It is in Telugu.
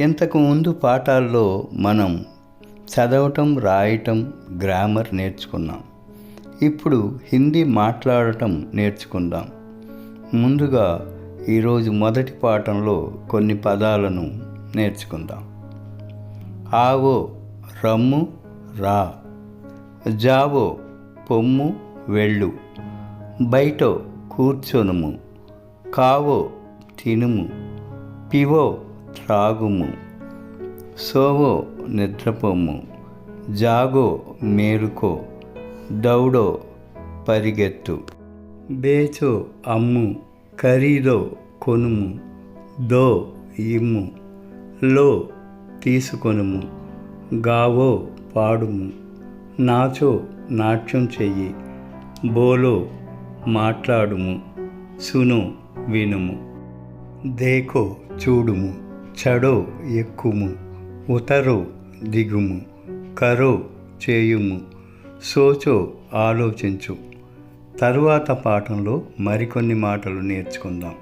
ఇంతకుముందు పాఠాల్లో మనం చదవటం రాయటం గ్రామర్ నేర్చుకున్నాం. ఇప్పుడు హిందీ మాట్లాడటం నేర్చుకుందాం. ముందుగా ఈరోజు మొదటి పాఠంలో కొన్ని పదాలను నేర్చుకుందాం. ఆవో రమ్ము రా. జావో పొమ్ము వెళ్ళు. బయటో కూర్చొనుము. కావో తినుము. పివో త్రాగుము సోవో నిద్రపోము జాగో మేలుకో దౌడో పరిగెత్తు బేచో అమ్ము ఖరీదో కొనుము దో ఇమ్ము లో తీసుకొనుము గావో పాడుము నాచో నాట్యం చెయ్యి బోలో మాట్లాడుము సును వినుము దేకో చూడుము. చడో ఎక్కుము ఉతరో దిగుము కరో చేయుము. సోచో ఆలోచించు. తరువాత పాఠంలో మరికొన్ని మాటలు నేర్చుకుందాం.